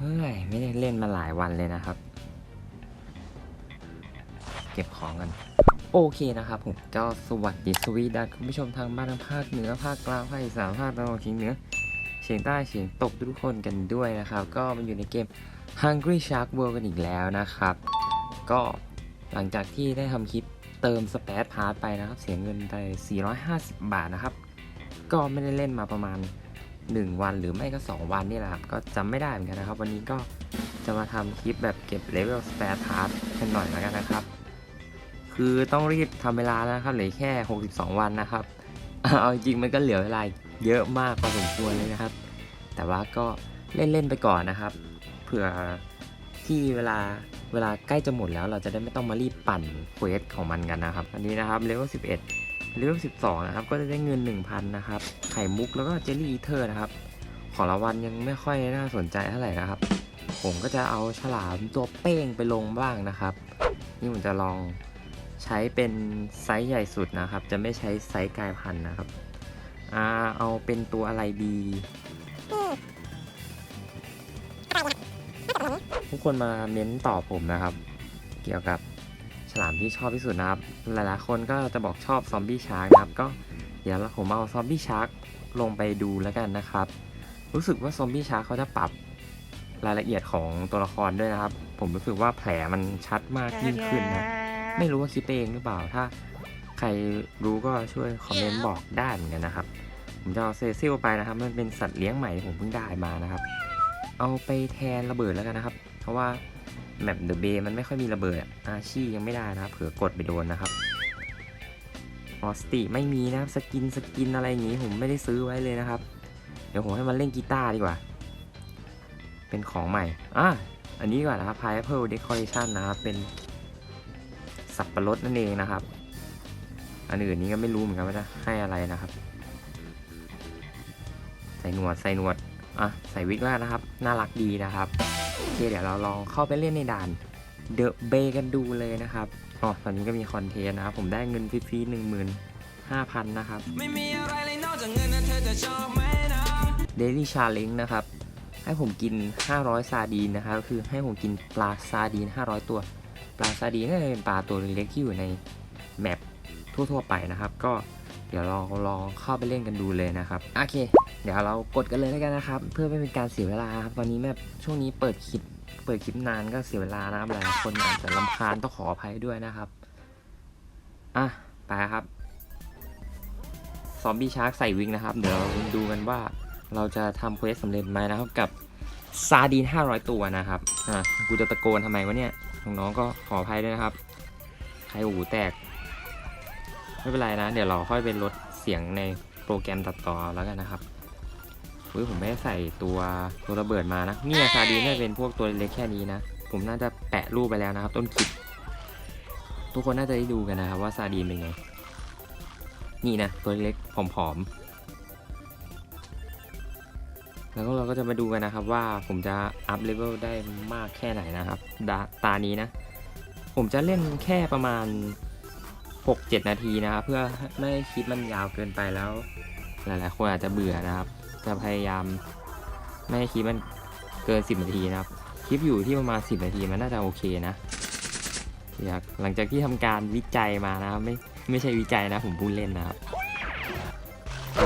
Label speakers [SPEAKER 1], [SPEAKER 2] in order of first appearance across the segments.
[SPEAKER 1] เฮ้ย ไม่ได้เล่นมาหลายวันเลยนะครับ เก็บของกัน โอเคนะครับผมก็สวัสดีสวีดัสคุณผู้ชมทางบ้านทางภาคเหนือภาคกลางภาคอีสานภาคตะวันออกเฉียงเหนือเฉียงใต้เฉียงตกทุกคนกันด้วยนะครับ ก็มันอยู่ในเกม Hungry Shark World กันอีกแล้วนะครับ ก็หลังจากที่ได้ทำคลิปเติมสเปซพาร์ทไปนะครับ เสียเงินไป 450 บาทนะครับ ก็ไม่ได้เล่นมาประมาณ 1 วันหรือไม่ก็ 2 วันนี่แหละครับ ก็จำไม่ได้เหมือนกันนะครับ วันนี้ก็จะมาทำคลิปแบบเก็บเลเวลสเปซพาร์ทกันหน่อยแล้วกันนะครับ คือต้องรีบทำเวลาแล้วนะครับเหลือแค่ 62 วันนะครับ เอาจริงมันก็เหลือเวลาเยอะมากพอสมควรเลยนะครับ แต่ว่าก็เล่นๆไปก่อนนะครับ เผื่อที่เวลาเวลาใกล้จะหมดแล้วเราจะได้ไม่ต้องมารีบปั่นเควสของมันกันนะครับ อันนี้นะครับเลเวล11 เลเวล12 นะครับ ก็จะได้เงิน 1,000 นะครับ ไข่มุกแล้วก็เจลลี่อีเทอร์นะครับ ของรางวัลยังไม่ค่อยน่าสนใจเท่าไหร่นะครับ ผมก็จะเอาฉลามตัวเป้งไปลงบ้างนะครับ นี่ผมจะลองใช้เป็นไซส์ใหญ่สุดนะครับ จะไม่ใช้ไซส์กลายพันธุ์นะครับอ่าเอาเป็นตัวอะไรดีทุกคนมาเม้นตอบผมนะครับ เกี่ยวกับฉ ลามที่ชอบที่สุดนะครับ หลายๆ คนก็จะบอกชอบซอมบี้ชาร์กนะครับ ก็เดี๋ยวผมเอาซอมบี้ชาร์กลงไปดูแล้วกันนะครับ รู้สึกว่าซอมบี้ชาร์กเขาจะปรับรายละเอียดของตัวละครด้วยนะครับ ผมรู้สึกว่าแผลมันชัดมากยิ่งขึ้นนะ ไม่รู้ว่าคิดไปเองหรือเปล่า ถ้าใครรู้ก็ช่วยคอมเมนต์บอกได้เหมือนกันนะครับ ผมจะเอาเซซิลไปนะครับ มันเป็นสัตว์เลี้ยงใหม่ที่ผมเพิ่งได้มานะครับ เอาไปแทนระเบิดแล้วกันนะครับ เพราะว่า แมปเดอะเบย์มันไม่ค่อยมีระเบิดอาชียังไม่ได้นะครับเผื่อกดไปโดนนะครับออสติไม่มีนะครับสกินสกินอะไรอย่างงี้ผมไม่ได้ซื้อไว้เลยนะครับ เดี๋ยวผมให้มันเล่นกีตาร์ดีกว่า เป็นของใหม่อะอันนี้ก่อนนะครับ Pineapple Decoration นะครับ เป็นสับปะรดนั่นเองนะครับ อันอื่นนี้ก็ไม่รู้เหมือนกันว่าจะให้อะไรนะครับ ใส่หนวดใส่หนวดอะใส่วิกแล้วนะครับ น่ารักดีนะครับ เคเดี๋ยวเราลองเข้าไปเล่นในด่านเดอะเบกันดูเลยนะครับอ๋อตอนนี้ก็มีคอนเทนต์นะครับ ผมได้เงินฟรีๆหนึ่งหมื่นห้าพันนะครับ
[SPEAKER 2] ไม่มีอะไรเลยนอกจากเงินนะเธอจะชอบไหมนะ
[SPEAKER 1] Daily Challenge นะครับ ให้ผมกิน 500 ซาดีนนะครับคือให้ผมกินปลาซาดีน 500 ตัว ปลาซาดีนก็จะเป็นปลาตัวเล็กๆที่อยู่ในแมปทั่วๆไปนะครับ ก็ เดี๋ยวเราลองเข้าไปเล่นกันดูเลยนะครับโอเค เดี๋ยวเรากดกันเลยแล้วกันนะครับ เพื่อไม่เป็นการเสียเวลาครับตอนนี้แมปช่วงนี้เปิดคลิปเปิดคลิปนานก็เสียเวลานะครับหลายคนอาจจะลำคาญต้องขออภัยด้วยนะครับอะไปครับซอมบี้ชาร์กใส่วิงนะครับ เดี๋ยวเราดูกันว่าเราจะทำเควสสำเร็จไหมนะครับกับซาดีน500 ตัวนะครับอะกูจะตะโกนทำไมวะเนี่ยน้องๆก็ขออภัยด้วยนะครับ ใครหูแตก ไม่เป็นไรนะ เดี๋ยวเราค่อยไปลดเสียงในโปรแกรมตัดต่อแล้วกันนะครับอุ้ยผมไม่ได้ใส่ตัวตัวระเบิดมานะ เนี่ยซาดีน่าจะเป็นพวกตัวเล็กแค่นี้นะ ผมน่าจะแปะรูปไปแล้วนะครับ ต้นคลิปทุกคนน่าจะได้ดูกันนะครับ ว่าซาดีนเป็นไง นี่นะ ตัวเล็กผอมๆ แล้วก็เราก็จะมาดูกันนะครับว่าผมจะอัพเลเวลได้มากแค่ไหนนะครับดาตานี้นะ ผมจะเล่นแค่ประมาณ 6-7 นาทีนะครับ เพื่อไม่ให้คลิปมันยาวเกินไปแล้ว หลายๆคนอาจจะเบื่อนะครับ จะพยายามไม่ให้คลิปมันเกิน 10 นาทีนะครับ คลิปอยู่ที่ประมาณ 10 นาทีมันน่าจะโอเคนะอยากหลังจากที่ทำการวิจัยมานะครับ ไม่ไม่ใช่วิจัยนะผมพูดเล่นนะครับ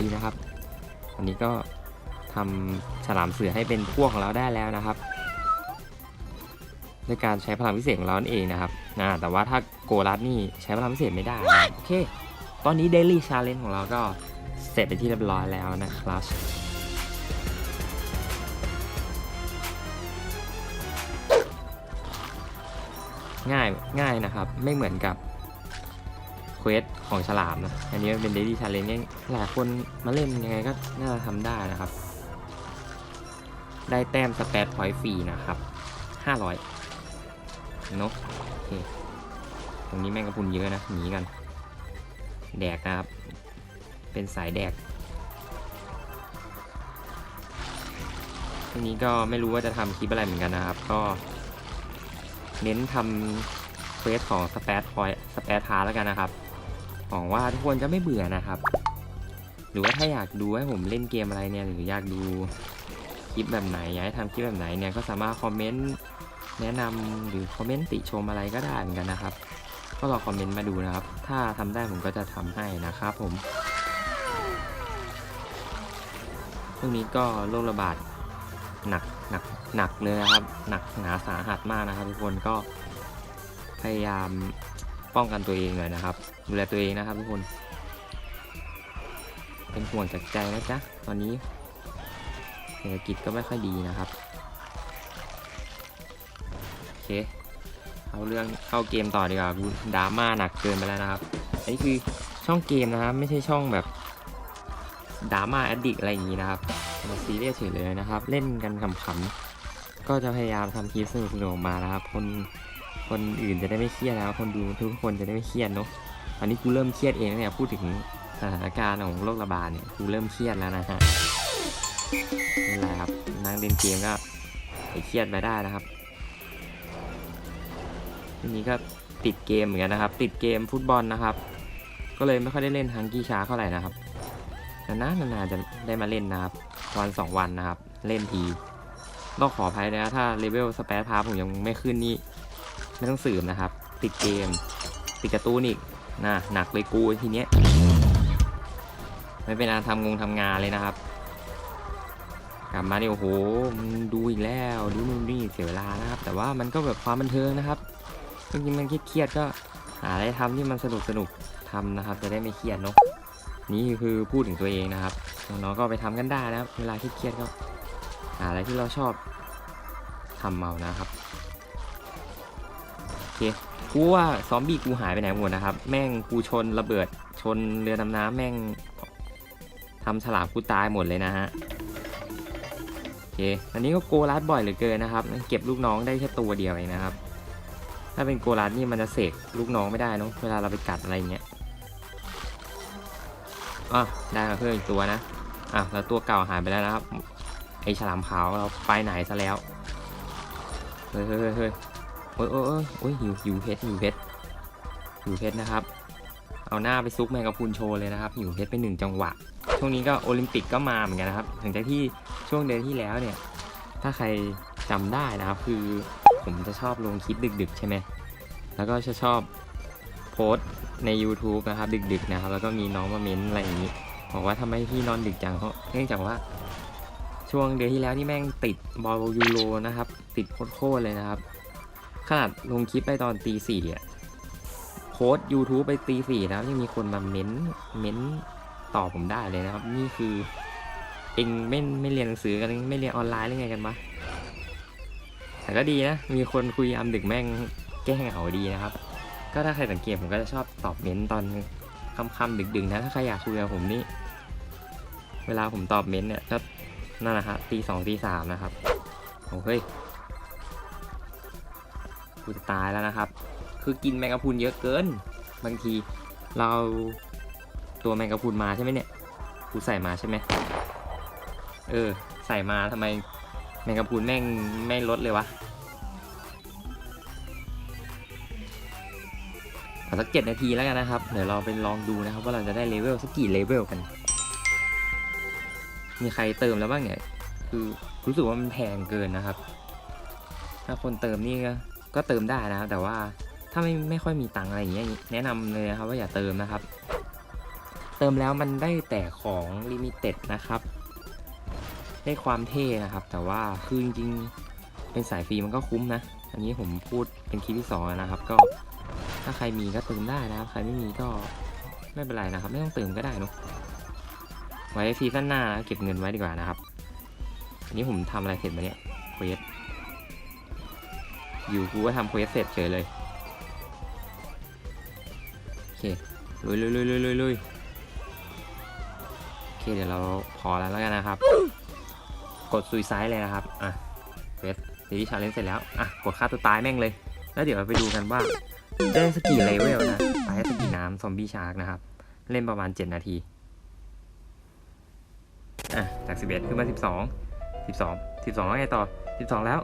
[SPEAKER 1] ดีนะครับ อันนี้ก็ทำฉลามเสือให้เป็นพวกของเราได้แล้วนะครับ ด้วยการใช้พลังพิเศษของเรานั่นเองนะครับนะแต่ว่าถ้าโกรัสนี่ใช้พลังพิเศษไม่ได้นะโอเค ตอนนี้ Daily Challenge ของเราก็เสร็จไปนที่เรียบร้อยแล้วนะครับง่ายง่ายนะครับ ไม่เหมือนกับเควสของฉลามนะ อันนี้มันเป็น Daily Challenge เนี่ยหลายคนมาเล่นยังไงก็น่าจะทำได้นะครับ ได้แต้มสเปซพอยต์ฟรีนะครับ 500 เนอะโอเคตรงนี้แม่งกระพุนเยอะนะหนีกัน แดกนะครับ เป็นสายแดกทีนี้ก็ไม่รู้ว่าจะทำคลิปอะไรเหมือนกันนะครับ ก็เน้นทำเควสของสเปซพอยสเปซทาแล้วกันนะครับหวังว่าทุกคนจะไม่เบื่อนะครับ หรือว่าถ้าอยากดูให้ผมเล่นเกมอะไรเนี่ยหรืออยากดูคลิปแบบไหนอยากให้ทำคลิปแบบไหนเนี่ยก็สามารถคอมเมนต์ แนะนำหรือคอมเมนต์ติชมอะไรก็ได้เหมือนกันนะครับ ก็ลองคอมเมนต์มาดูนะครับ ถ้าทำได้ผมก็จะทำให้นะครับผมช่วงนี้ก็โรคระบาดหนักหนักหนักเลยนะครับ หนักหนาสาหัสมากนะครับ ทุกคนก็พยายามป้องกันตัวเองหน่อยนะครับ ดูแลตัวเองนะครับ ทุกคน เป็นห่วงจากใจนะจ๊ะตอนนี้เศรษฐกิจก็ไม่ค่อยดีนะครับ เอาเรื่องเข้าเกมต่อดีกว่ากูดราม่าหนักเกินไปแล้วนะครับอันนี้คือช่องเกมนะครับไม่ใช่ช่องแบบดราม่าแอดดิกอะไรอย่างนี้นะครับมาซีเรียสเฉยเลยนะครับ เล่นกันขำๆก็จะพยายามทำคลิปสนุกๆออกมานะครับ คนคนอื่นจะได้ไม่เครียดแล้ว คนดูทุกคนจะได้ไม่เครียดเนาะอันนี้กูเริ่มเครียดเองเนี่ยพูดถึงสถานการณ์ของโรคระบาดเนี่ยกูเริ่มเครียดแล้วนะฮะนี่แหละครับนั่งเล่นเกมก็ไปเครียดไปได้นะครับ ทีนี้ก็ติดเกมเหมือนกันนะครับ ติดเกมฟุตบอลนะครับ ก็เลยไม่ค่อยได้เล่นฮังกี้ชาเท่าไหร่นะครับนานๆนานๆจะได้มาเล่นนะครับวันสองวันนะครับ เล่นทีต้องขออภัยนะถ้าเลเวลสเปซพาผมยังไม่ขึ้นนี่ไม่ต้องสืบนะครับ ติดเกม ติดการ์ตูนอีกนะหนักเลยกูทีเนี้ยไม่เป็นอันทำงงทำงานเลยนะครับ กลับมาเนี่ยโอ้โหดูอีกแล้วดูนู่นนี่เสียเวลานะครับ แต่ว่ามันก็แบบความบันเทิงนะครับ จริงๆมันเครียดก็หาอะไรทำที่มันสนุกสนุกๆทำนะครับ จะได้ไม่เครียดเนอะนี่คือพูดถึงตัวเองนะครับน้องๆก็ไปทำกันได้นะครับ เวลาที่เครียดก็หาอะไรที่เราชอบทำเอานะครับโอเคกูว่าซอมบี้กูหายไปไหนหมดนะครับ แม่งกูชนระเบิดชนเรือดำน้ำแม่งทำฉลามกูตายหมดเลยนะฮะโอเคอันนี้ก็โกลัดบ่อยเหลือเกินนะครับ เก็บลูกน้องได้แค่ตัวเดียวเองนะครับ ถ้าเป็นโกลัดนี่มันจะเสกลูกน้องไม่ได้เนอะเวลาเราไปกัดอะไรเงี้ยอะได้มาเพิ่มอีกตัวนะอะแล้วตัวเก่าหายไปแล้วนะครับไอฉลามขาวเราไปไหนซะแล้วเฮ้ยเฮ้ยเฮ้ยเฮ้ยโอ้ยโอ้ยโอ้ยโอ้ยหิวหิวเพชรหิวเพชรหิวเพชรนะครับ เอาหน้าไปซุกแมงกะพรุนโชว์เลยนะครับหิวเพชรไปหนึ่งจังหวะ ช่วงนี้ก็โอลิมปิกก็มาเหมือนกันนะครับหลังจากที่ช่วงเดือนที่แล้วเนี่ย ถ้าใครจำได้นะครับคือ ผมจะชอบลงคลิปดึกๆ ใช่ไหม แล้วก็จะชอบโพสต์ใน YouTube นะครับ ดึกๆนะครับ แล้วก็มีน้องมาเม้นอะไรอย่างนี้บอกว่าทำไมพี่นอนดึกจังเพราะเนื่องจากว่า ช่วงเดือนที่แล้วนี่แม่งติดบอลยูโรนะครับ ติดโคตรๆเลยนะครับ ขนาดลงคลิปไปตอนตีสี่อะโพสต์ YouTube ไปตีสี่แล้วยังมีคนมาเม้นเม้นต่อผมได้เลยนะครับ นี่คือ เองไม่ไม่เรียนหนังสือกันไม่เรียนออนไลน์หรือไงกันวะ แต่ก็ดีนะ มีคนคุยยามดึกแม่งแก้เหงาดีนะครับ ก็ถ้าใครสังเกตผมก็จะชอบตอบเม้นต์ตอนค่ำๆดึกๆนะ ถ้าใครอยากคุยกับผมนี่ เวลาผมตอบเม้นต์เนี่ยก็นั่นแหละครับตีสองตีสามนะครับ โอ้เฮ้ยกูจะตายแล้วนะครับ คือกินแมงกะพรุนเยอะเกิน บางทีเราตัวแมงกะพรุนมาใช่ไหมเนี่ย กูใส่มาใช่ไหม เออ ใส่มาทำไม แมงกะพรุนแม่งไม่ลดเลยวะเอาสักเจ็ดนาทีแล้วกันนะครับ เดี๋ยวเราไปลองดูนะครับ ว่าเราจะได้เลเวลสักกี่เลเวลกัน มีใครเติมแล้วบ้างเนี่ย คือรู้สึกว่ามันแพงเกินนะครับ ถ้าคนเติมนี่ก็ก็เติมได้นะครับ แต่ว่าถ้าไม่ไม่ค่อยมีตังอะไรอย่างเงี้ยแนะนำเลยนะครับว่าอย่าเติมนะครับ เติมแล้วมันได้แต่ของลิมิเต็ดนะครับ ได้ความเท่นะครับ แต่ว่าคือจริงๆเป็นสายฟรีมันก็คุ้มนะ อันนี้ผมพูดเป็นคลิปที่สองแล้วนะครับ ก็ถ้าใครมีก็เติมได้นะครับ ใครไม่มีก็ไม่เป็นไรนะครับ ไม่ต้องเติมก็ได้เนอะไว้ซีซั่นหน้านะเก็บเงินไว้ดีกว่านะครับ อันนี้ผมทำอะไรเสร็จมาเนี่ยเควสอยู่กูก็ทำเควสเสร็จเฉยเลยโอเคลุยลุยลุยลุยลุยลุยโอเคเดี๋ยวเราพอแล้วแล้วกันนะครับ กดซุยไซด์เลยนะครับ อะเวสซีรีส์ชาเลนจ์เสร็จแล้ว อะ กดฆ่าตัวตายแม่งเลย แล้วเดี๋ยวเราไปดูกันว่า ได้สกกี่เลเวลนะตายสกกี่น้ำซอมบี้ชาร์กนะครับ เล่นประมาณ 7 นาที อะ จาก 11 ขึ้นมา 12 12 12แล้วไงต่อ 12 แล้ว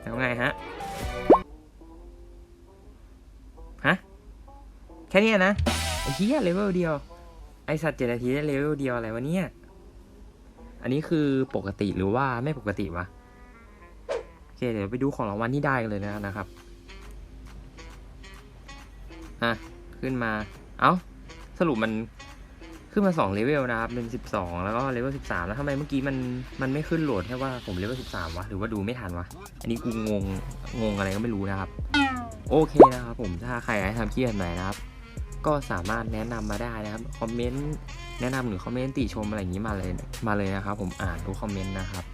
[SPEAKER 1] แล้วไงฮะ ฮะ แค่เนี้ยนะไอ้เหี้ยเลเวลเดียว ไอสัตว์เจ็ดนาทีได้เลเวลเดียวอะไรวะเนี่ยไอันนี้คือปกติหรือว่าไม่ปกติวะโอเคเดี๋ยวไปดูของรางวัลที่ได้กันเลยนะครับอะขึ้นมา เอ้าสรุปมันขึ้นมา2เลเวลนะครับ เป็น 12 แล้วก็เลเวล 13 แล้วทำไมเมื่อกี้มันมันไม่ขึ้นโหลดแค่ว่าผมเลเวล 13 วะ หรือว่าดูไม่ทันวะ อันนี้กูงงงงอะไรก็ไม่รู้นะครับ โอเคนะครับผมถ้าใครอยากทำคลิปแบบไหนนะครับ ก็สามารถแนะนำมาได้นะครับคอมเมนต์แนะนำหรือคอมเมนต์ติชมอะไรอย่างนี้มาเลยมาเลยนะครับ ผมอ่านทุกคอมเมนต์นะครับ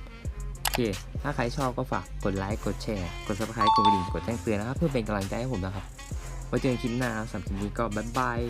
[SPEAKER 1] โอเค ถ้าใครชอบก็ฝากกดไลค์กดแชร์กดซับสไครต์กดกระดิ่งกดแจ้งเตือนนะครับ เพื่อเป็นกำลังใจให้ผมนะครับไว้เจอกันคลิปหน้าสำหรับคลิปนี้ก็บ๊ายบาย